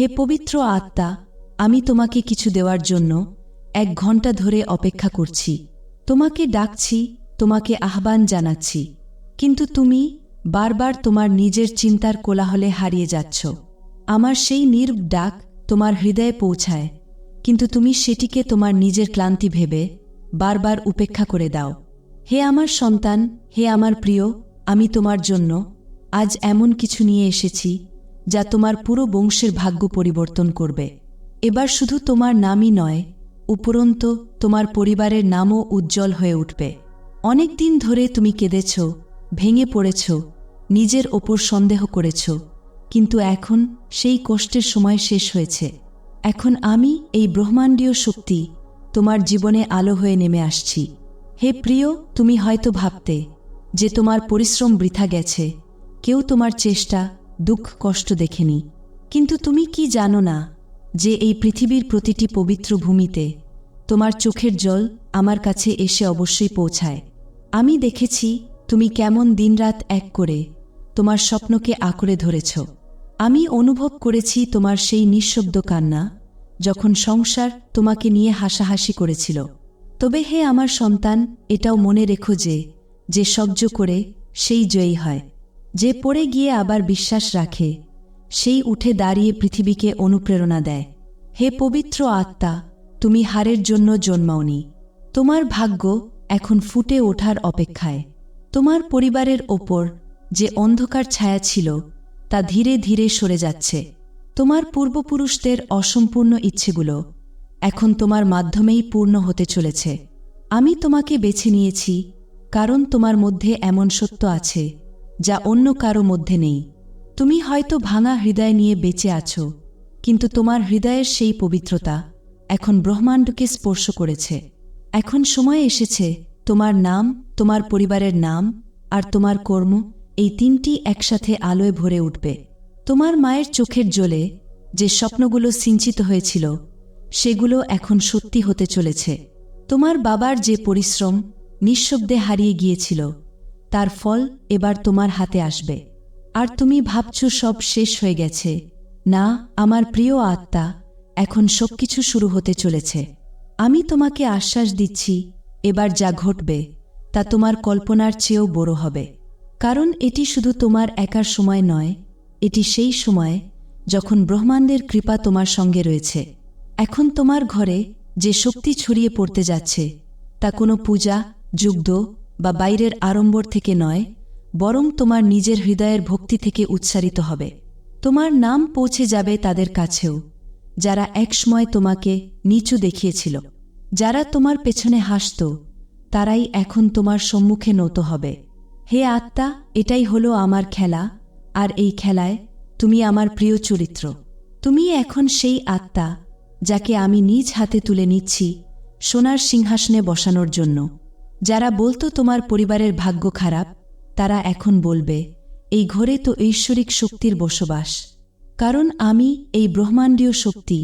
হে পবিত্র আত্মা, আমি তোমাকে কিছু দেওয়ার জন্য এক ঘণ্টা ধরে অপেক্ষা করছি। তোমাকে ডাকছি, তোমাকে আহ্বান জানাচ্ছি। কিন্তু তুমি বারবার তোমার নিজের চিন্তার কোলাহলে হারিয়ে যাচ্ছ। আমার সেই নির্ব ডাক তোমার হৃদয়ে পৌঁছায়। কিন্তু তুমি সেটিকে তোমার নিজের ক্লান্তি ভেবে বারবার উপেক্ষা করে দাও। হে আমার সন্তান, হে আমার প্রিয়, আমি তোমার জন্য আজ এমন কিছু নিয়ে এসেছি যা তোমার পুরো বংশের ভাগ্য পরিবর্তন করবে। এবার শুধু তোমার নামই নয়, উপরন্ত তোমার পরিবারের নামও উজ্জ্বল হয়ে উঠবে। অনেক দিন ধরে তুমি কেঁদেছ, ভেঙে পড়েছ, নিজের ওপর সন্দেহ করেছ, কিন্তু এখন সেই কষ্টের সময় শেষ হয়েছে। এখন আমি এই ব্রহ্মাণ্ডীয় শক্তি তোমার জীবনে আলো হয়ে নেমে আসছি। হে প্রিয়, তুমি হয়তো ভাবতে যে তোমার পরিশ্রম বৃথা গেছে, কেউ তোমার চেষ্টা দুঃখ কষ্ট দেখেনি। কিন্তু তুমি কি জানো না যে এই পৃথিবীর প্রতিটি পবিত্র ভূমিতে তোমার চোখের জল আমার কাছে এসে অবশ্যই পৌঁছায়। আমি দেখেছি তুমি কেমন দিনরাত এক করে তোমার স্বপ্নকে আঁকড়ে ধরেছ। আমি অনুভব করেছি তোমার সেই নিঃশব্দ কান্না যখন সংসার তোমাকে নিয়ে হাসাহাসি করেছিল। তবে হে আমার সন্তান, এটাও মনে রেখো যে যে সহ্য করে সেই জয়ী হয়। যে পড়ে গিয়ে আবার বিশ্বাস রাখে, সেই উঠে দাঁড়িয়ে পৃথিবীকে অনুপ্রেরণা দেয়। হে পবিত্র আত্মা, তুমি হারের জন্য জন্মাওনি। তোমার ভাগ্য এখন ফুটে ওঠার অপেক্ষায়। তোমার পরিবারের ওপর যে অন্ধকার ছায়া ছিল, তা ধীরে ধীরে সরে যাচ্ছে। তোমার পূর্বপুরুষদের অসম্পূর্ণ ইচ্ছেগুলো এখন তোমার মাধ্যমেই পূর্ণ হতে চলেছে। আমি তোমাকে বেছে নিয়েছি, কারণ তোমার মধ্যে এমন সত্য আছে যা অন্য কারও মধ্যে নেই। তুমি হয়তো ভাঙা হৃদয় নিয়ে বেঁচে আছো, কিন্তু তোমার হৃদয়ের সেই পবিত্রতা এখন ব্রহ্মাণ্ডকে স্পর্শ করেছে। এখন সময় এসেছে তোমার নাম, তোমার পরিবারের নাম আর তোমার কর্ম এই তিনটি একসাথে আলোয় ভরে উঠবে। তোমার মায়ের চোখের জ্বলে যে স্বপ্নগুলো সিঞ্চিত হয়েছিল, সেগুলো এখন সত্যি হতে চলেছে। তোমার বাবার যে পরিশ্রম নিঃশব্দে হারিয়ে গিয়েছিল তার ফল এবার তোমার হাতে আসবে। আর তুমি ভাবছ সব শেষ হয়ে গেছে। না, আমার প্রিয় আত্মা, এখন সবকিছু শুরু হতে চলেছে। আমি তোমাকে আশ্বাস দিচ্ছি, এবার যা ঘটবে, তা তোমার কল্পনার চেয়েও বড় হবে। কারণ এটি শুধু তোমার একার সময় নয়, এটি সেই সময় যখন ব্রহ্মাণ্ডের কৃপা তোমার সঙ্গে রয়েছে। এখন তোমার ঘরে যে শক্তি ছড়িয়ে পড়তে যাচ্ছে, তা কোনো পূজা যুগ্ধ বা বাইরের আড়ম্বর থেকে নয়, বরং তোমার নিজের হৃদয়ের ভক্তি থেকে উচ্চারিত হবে। তোমার নাম পৌঁছে যাবে তাদের কাছেও, যারা একসময় তোমাকে নিচু দেখিয়েছিল। যারা তোমার পেছনে হাসত, তারাই এখন তোমার সম্মুখে নত হবে। হে আত্মা, এটাই হলো আমার খেলা, আর এই খেলায় তুমি আমার প্রিয় চরিত্র। তুমি এখন সেই আত্মা, যাকে আমি নিজ হাতে তুলে নিচ্ছি সোনার সিংহাসনে বসানোর জন্য। যারা বলতো তোমার পরিবারের ভাগ্য খারাপ, তারা এখন বলবে, এই ঘরে তো ঐশ্বরিক শক্তির বসবাস। কারণ আমি এই ব্রহ্মাণ্ডীয় শক্তি,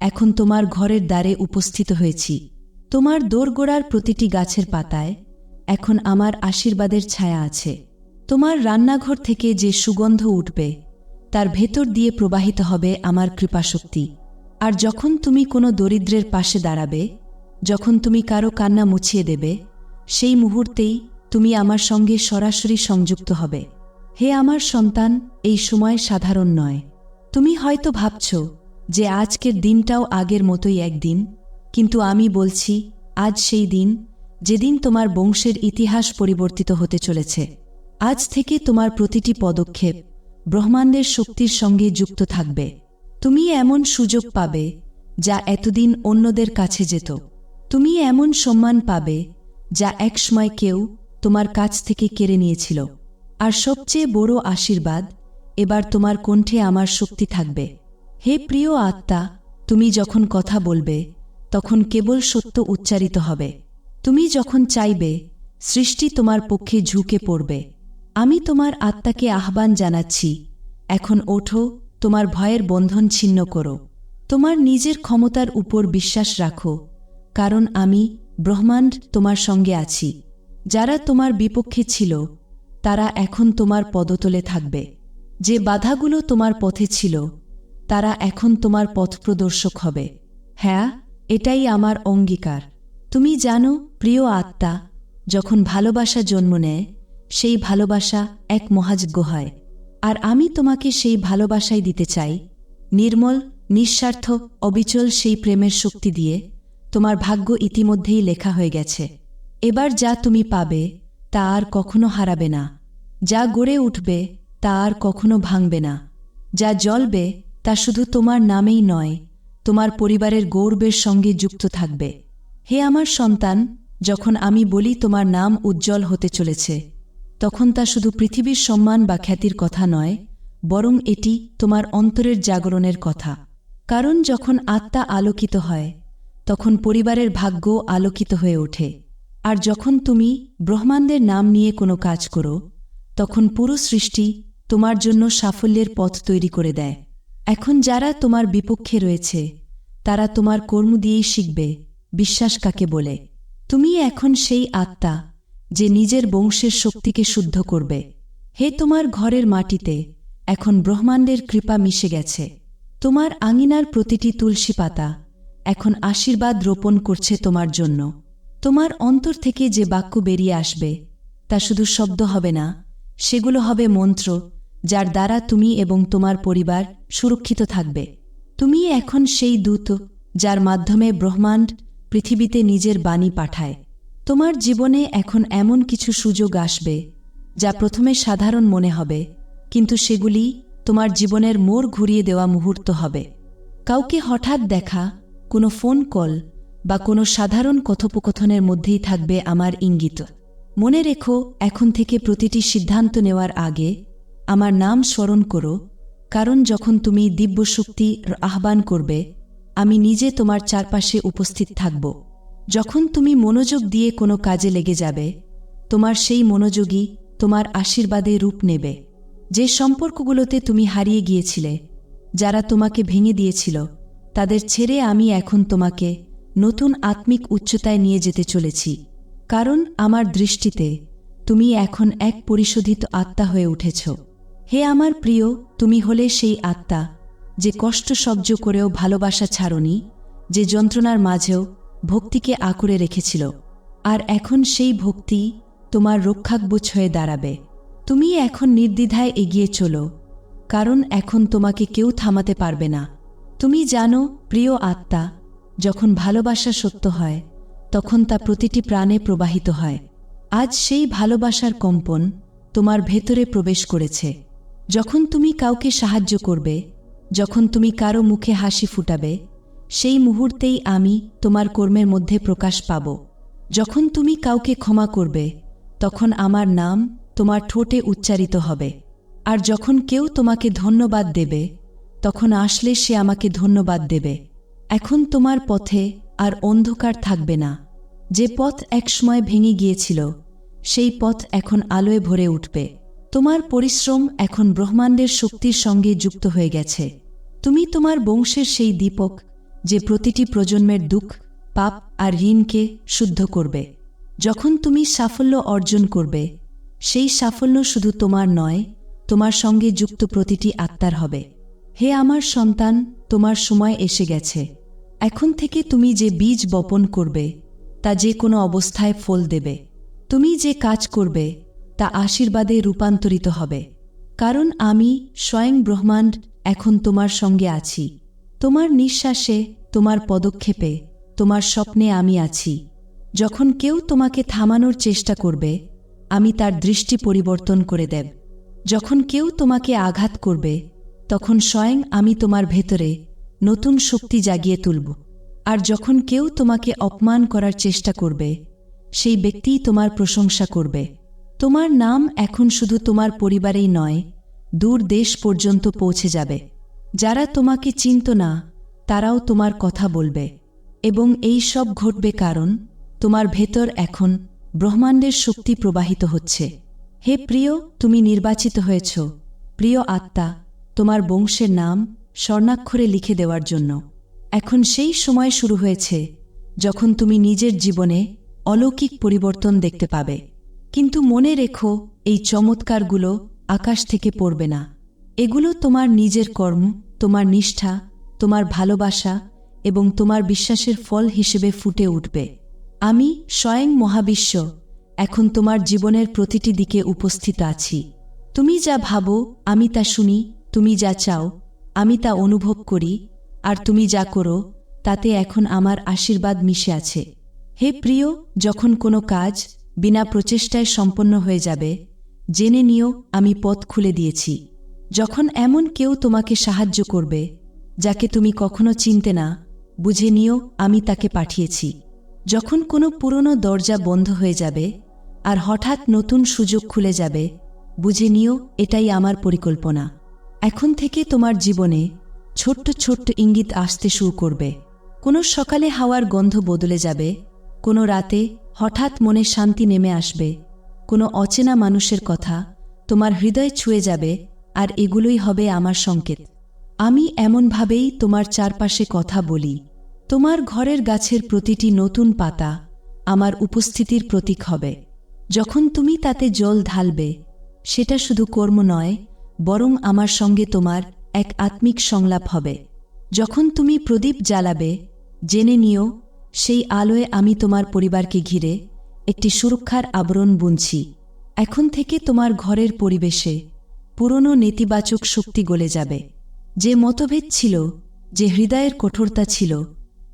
এখন তোমার ঘরের দ্বারে উপস্থিত হয়েছি। তোমার দোরগোড়ার প্রতিটি গাছের পাতায় এখন আমার আশীর্বাদের ছায়া আছে। তোমার রান্নাঘর থেকে যে সুগন্ধ উঠবে, তার ভেতর দিয়ে প্রবাহিত হবে আমার কৃপাশক্তি। আর যখন তুমি কোনো দরিদ্রের পাশে দাঁড়াবে, যখন তুমি কারও কান্না মুছিয়ে দেবে সেই মুহূর্তেই তুমি আমার সঙ্গে সরাসরি সংযুক্ত হবে। হে আমার সন্তান, এই সময় সাধারণ নয়। তুমি হয়তো ভাবছ যে আজকের দিনটাও আগের মতোই একদিন, কিন্তু আমি বলছি, আজ সেই দিন যেদিন তোমার বংশের ইতিহাস পরিবর্তিত হতে চলেছে। আজ থেকে তোমার প্রতিটি পদক্ষেপ ব্রহ্মাণ্ডের শক্তির সঙ্গে যুক্ত থাকবে। তুমি এমন সুযোগ পাবে যা এতদিন অন্যদের কাছে যেত। তুমি এমন সম্মান পাবে যা একসময় কেউ তোমার কাছ থেকে কেড়ে নিয়েছিল। আর সবচেয়ে বড় আশীর্বাদ, এবার তোমার কণ্ঠে আমার শক্তি থাকবে। হে প্রিয় আত্মা, তুমি যখন কথা বলবে, তখন কেবল সত্য উচ্চারিত হবে। তুমি যখন চাইবে, সৃষ্টি তোমার পক্ষে ঝুঁকে পড়বে। আমি তোমার আত্মাকে আহ্বান জানাচ্ছি, এখন ওঠো, তোমার ভয়ের বন্ধন ছিন্ন করো। তোমার নিজের ক্ষমতার উপর বিশ্বাস রাখো, কারণ আমি ব্রহ্মাণ্ড তোমার সঙ্গে আছি। যারা তোমার বিপক্ষে ছিল, তারা এখন তোমার পদতলে থাকবে। যে বাধাগুলো তোমার পথে ছিল, তারা এখন তোমার পথ প্রদর্শক হবে। হ্যাঁ এটাই আমার অঙ্গীকার। তুমি জানো, প্রিয় আত্মা, যখন ভালোবাসা জন্ম নেয়, সেই ভালোবাসা এক মহাযজ্ঞ হয়। আর আমি তোমাকে সেই ভালোবাসাই দিতে চাই। নির্মল, নিঃস্বার্থ, অবিচল সেই প্রেমের শক্তি দিয়ে তোমার ভাগ্য ইতিমধ্যেই লেখা হয়ে গেছে। এবার যা তুমি পাবে, তা আর কখনো হারাবে না। যা গড়ে উঠবে, তা আর কখনো ভাঙবে না। যা জ্বলবে, তা শুধু তোমার নামেই নয়, তোমার পরিবারের গৌরবের সঙ্গে যুক্ত থাকবে। হে আমার সন্তান, যখন আমি বলি তোমার নাম উজ্জ্বল হতে চলেছে, তখন তা শুধু পৃথিবীর সম্মান বা খ্যাতির কথা নয়, বরং এটি তোমার অন্তরের জাগরণের কথা। কারণ যখন আত্মা আলোকিত হয় তখন পরিবারের ভাগ্য আলোকিত হয়ে ওঠে। আর যখন তুমি ব্রহ্মাণ্ডের নাম নিয়ে কোনো কাজ করো, তখন পুরো সৃষ্টি তোমার জন্য সাফল্যের পথ তৈরি করে দেয়। এখন যারা তোমার বিপক্ষে রয়েছে, তারা তোমার কর্ম দিয়েই শিখবে, বিশ্বাস কাকে বলে। তুমি এখন সেই আত্মা যে নিজের বংশের শক্তিকে শুদ্ধ করবে। হে তোমার ঘরের মাটিতে, এখন ব্রহ্মাণ্ডের কৃপা মিশে গেছে। তোমার আঙিনার প্রতিটি তুলসী পাতা এখন আশীর্বাদ রোপণ করছে তোমার জন্য। তোমার অন্তর থেকে যে বাক্য বেরিয়ে আসবে, তা শুধু শব্দ হবে না, সেগুলো হবে মন্ত্র, যার দ্বারা তুমি এবং তোমার পরিবার সুরক্ষিত থাকবে। তুমি এখন সেই দূত, যার মাধ্যমে ব্রহ্মাণ্ড পৃথিবীতে নিজের বাণী পাঠায়। তোমার জীবনে এখন এমন কিছু সুযোগ আসবে, যা প্রথমে সাধারণ মনে হবে, কিন্তু সেগুলি তোমার জীবনের মোড় ঘুরিয়ে দেওয়া মুহূর্ত হবে। কাউকে হঠাৎ দেখা কোনো ফোন কল বা কোনো সাধারণ কথোপকথনের মধ্যেই থাকবে আমার ইঙ্গিত। মনে রেখো, এখন থেকে প্রতিটি সিদ্ধান্ত নেওয়ার আগে আমার নাম স্মরণ করো, কারণ যখন তুমি দিব্যশক্তির আহ্বান করবে, আমি নিজে তোমার চারপাশে উপস্থিত থাকব। যখন তুমি মনোযোগ দিয়ে কোনো কাজে লেগে যাবে, তোমার সেই মনোযোগই তোমার আশীর্বাদে রূপ নেবে। যে সম্পর্কগুলোতে তুমি হারিয়ে গিয়েছিলে, যারা তোমাকে ভেঙে দিয়েছিল তাদের ছেড়ে আমি এখন তোমাকে নতুন আত্মিক উচ্চতায় নিয়ে যেতে চলেছি। কারণ আমার দৃষ্টিতে তুমি এখন এক পরিশোধিত আত্মা হয়ে উঠেছ। হে আমার প্রিয়, তুমি হলে সেই আত্মা যে কষ্ট সহ্য করেও ভালোবাসা ছাড়নি, যে যন্ত্রণার মাঝেও ভক্তিকে আঁকড়ে রেখেছিল। আর এখন সেই ভক্তি তোমার রক্ষাকবচ হয়ে দাঁড়াবে। তুমি এখন নির্দ্বিধায় এগিয়ে চলো, কারণ এখন তোমাকে কেউ থামাতে পারবে না। তুমি জানো, প্রিয় আত্মা, যখন ভালোবাসা সত্য হয়, তখন তা প্রতিটি প্রাণে প্রবাহিত হয়। আজ সেই ভালোবাসার কম্পন তোমার ভেতরে প্রবেশ করেছে। যখন তুমি কাউকে সাহায্য করবে, যখন তুমি কারও মুখে হাসি ফুটাবে, সেই মুহূর্তেই আমি তোমার কর্মের মধ্যে প্রকাশ পাব। যখন তুমি কাউকে ক্ষমা করবে, তখন আমার নাম তোমার ঠোঁটে উচ্চারিত হবে। আর যখন কেউ তোমাকে ধন্যবাদ দেবে তখন আসলে সে আমাকে ধন্যবাদ দেবে। এখন তোমার পথে আর অন্ধকার থাকবে না। যে পথ একসময় ভেঙে গিয়েছিল, সেই পথ এখন আলোয় ভরে উঠবে। তোমার পরিশ্রম এখন ব্রহ্মাণ্ডের শক্তির সঙ্গে যুক্ত হয়ে গেছে। তুমি তোমার বংশের সেই দীপক, যে প্রতিটি প্রজন্মের দুঃখ, পাপ আর ঋণকে শুদ্ধ করবে। যখন তুমি সাফল্য অর্জন করবে, সেই সাফল্য শুধু তোমার নয়, তোমার সঙ্গে যুক্ত প্রতিটি আত্মার হবে। হে আমার সন্তান, তোমার সময় এসে গেছে। এখন থেকে তুমি যে বীজ বপন করবে, তা যে কোনো অবস্থায় ফল দেবে। তুমি যে কাজ করবে, তা আশীর্বাদে রূপান্তরিত হবে। কারণ আমি স্বয়ং ব্রহ্মাণ্ড, এখন তোমার সঙ্গে আছি। তোমার নিঃশ্বাসে, তোমার পদক্ষেপে, তোমার স্বপ্নে আমি আছি। যখন কেউ তোমাকে থামানোর চেষ্টা করবে, আমি তার দৃষ্টি পরিবর্তন করে দেব। যখন কেউ তোমাকে আঘাত করবে তখন স্বয়ং আমি তোমার ভেতরে নতুন শক্তি জাগিয়ে তুলব। আর যখন কেউ তোমাকে অপমান করার চেষ্টা করবে, সেই ব্যক্তিই তোমার প্রশংসা করবে। তোমার নাম এখন শুধু তোমার পরিবারেই নয়, দূর দেশ পর্যন্ত পৌঁছে যাবে। যারা তোমাকে চিনত না, তারাও তোমার কথা বলবে। এবং এই সব ঘটবে কারণ, তোমার ভেতর এখন ব্রহ্মাণ্ডের শক্তি প্রবাহিত হচ্ছে। হে প্রিয়, তুমি নির্বাচিত হয়েছ। প্রিয় আত্মা তোমার বংশের নাম স্বর্ণাক্ষরে লিখে দেওয়ার জন্য। এখন সেই সময় শুরু হয়েছে যখন তুমি নিজের জীবনে অলৌকিক পরিবর্তন দেখতে পাবে। কিন্তু মনে রেখো, এই চমৎকারগুলো আকাশ থেকে পড়বে না। এগুলো তোমার নিজের কর্ম, তোমার নিষ্ঠা, তোমার ভালোবাসা এবং তোমার বিশ্বাসের ফল হিসেবে ফুটে উঠবে। আমি স্বয়ং মহাবিশ্ব, এখন তোমার জীবনের প্রতিটি দিকে উপস্থিত আছি। তুমি যা ভাবো, আমি তা শুনি তুমি যা চাও, আমি তা অনুভব করি, আর তুমি যা করো, তাতে এখন আমার আশীর্বাদ মিশে আছে। হে প্রিয়, যখন কোনো কাজ বিনা প্রচেষ্টায় সম্পন্ন হয়ে যাবে, জেনে নিও, আমি পথ খুলে দিয়েছি। যখন এমন কেউ তোমাকে সাহায্য করবে, যাকে তুমি কখনো চিনতে না, বুঝে নিও, আমি তাকে পাঠিয়েছি। যখন কোনো পুরনো দরজা বন্ধ হয়ে যাবে, আর হঠাৎ নতুন সুযোগ খুলে যাবে, বুঝে নিও, এটাই আমার পরিকল্পনা। এখন থেকে তোমার জীবনে ছোট্ট ছোট্ট ইঙ্গিত আসতে শুরু করবে। কোনো সকালে হাওয়ার গন্ধ বদলে যাবে, কোনো রাতে হঠাৎ মনে শান্তি নেমে আসবে, কোনো অচেনা মানুষের কথা তোমার হৃদয় ছুঁয়ে যাবে, আর এগুলোই হবে আমার সংকেত। আমি এমনভাবেই তোমার চারপাশে কথা বলি। তোমার ঘরের গাছের প্রতিটি নতুন পাতা আমার উপস্থিতির প্রতীক হবে। যখন তুমি তাতে জল ঢালবে, সেটা শুধু কর্ম নয় বরং আমার সঙ্গে তোমার এক আত্মিক সংলাপ হবে। যখন তুমি প্রদীপ জ্বালাবে, জেনে নিও, সেই আলোয় আমি তোমার পরিবারকে ঘিরে একটি সুরক্ষার আবরণ বুনছি। এখন থেকে তোমার ঘরের পরিবেশে পুরনো নেতিবাচক শক্তি গলে যাবে। যে মতভেদ ছিল, যে হৃদয়ের কঠোরতা ছিল,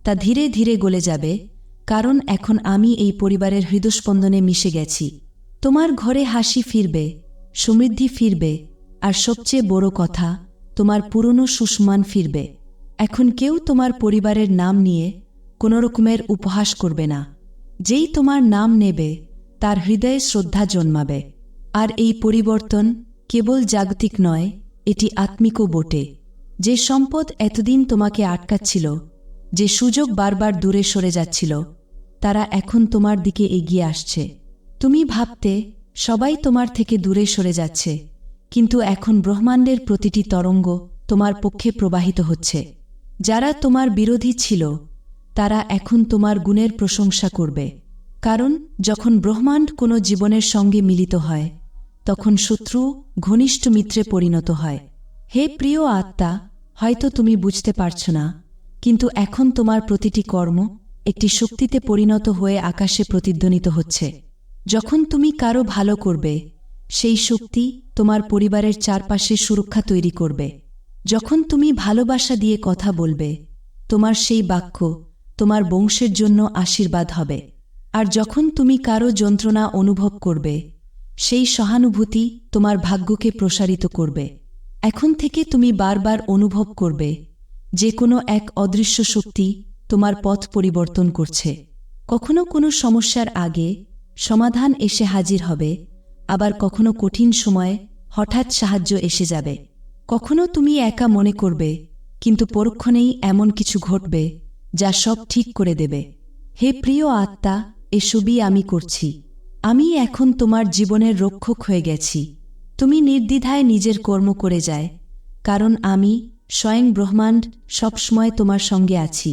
তা ধীরে ধীরে গলে যাবে, কারণ এখন আমি এই পরিবারের হৃদস্পন্দনে মিশে গেছি। তোমার ঘরে হাসি ফিরবে, সমৃদ্ধি ফিরবে আর সবচেয়ে বড় কথা, তোমার পুরনো সুষমান ফিরবে। এখন কেউ তোমার পরিবারের নাম নিয়ে কোনো রকমের উপহাস করবে না। যেই তোমার নাম নেবে, তার হৃদয়ে শ্রদ্ধা জন্মাবে। আর এই পরিবর্তন কেবল জাগতিক নয়, এটি আত্মিকও বটে। যে সম্পদ এতদিন তোমাকে আটকাচ্ছিল, যে সুযোগ বারবার দূরে সরে যাচ্ছিল, তারা এখন তোমার দিকে এগিয়ে আসছে। তুমি ভাবতে, সবাই তোমার থেকে দূরে সরে যাচ্ছে। কিন্তু এখন ব্রহ্মাণ্ডের প্রতিটি তরঙ্গ তোমার পক্ষে প্রবাহিত হচ্ছে। যারা তোমার বিরোধী ছিল, তারা এখন তোমার গুণের প্রশংসা করবে। কারণ, যখন ব্রহ্মাণ্ড কোনো জীবনের সঙ্গে মিলিত হয়, তখন শত্রু ঘনিষ্ঠ মিত্রে পরিণত হয়। হে প্রিয় আত্মা, হয়তো তুমি বুঝতে পারছ না, কিন্তু এখন তোমার প্রতিটি কর্ম একটি শক্তিতে পরিণত হয়ে আকাশে প্রতিধ্বনিত হচ্ছে। যখন তুমি কারও ভালো করবে সেই শক্তি তোমার পরিবারের চারপাশে সুরক্ষা তৈরি করবে। যখন তুমি ভালোবাসা দিয়ে কথা বলবে, তোমার সেই বাক্য তোমার বংশের জন্য আশীর্বাদ হবে। আর যখন তুমি কারও যন্ত্রণা অনুভব করবে, সেই সহানুভূতি তোমার ভাগ্যকে প্রসারিত করবে। এখন থেকে তুমি বারবার অনুভব করবে যে কোনো এক অদৃশ্য শক্তি তোমার পথ পরিবর্তন করছে। কখনো কোনো সমস্যার আগে সমাধান এসে হাজির হবে আবার কখনো কঠিন সময়ে হঠাৎ সাহায্য এসে যাবে। কখনো তুমি একা মনে করবে, কিন্তু পরক্ষণেই এমন কিছু ঘটবে, যা সব ঠিক করে দেবে। হে প্রিয় আত্মা, এসবই আমি করছি। আমি এখন তোমার জীবনের রক্ষক হয়ে গেছি। তুমি নির্দ্বিধায় নিজের কর্ম করে যায়, কারণ আমি স্বয়ং ব্রহ্মাণ্ড সবসময় তোমার সঙ্গে আছি।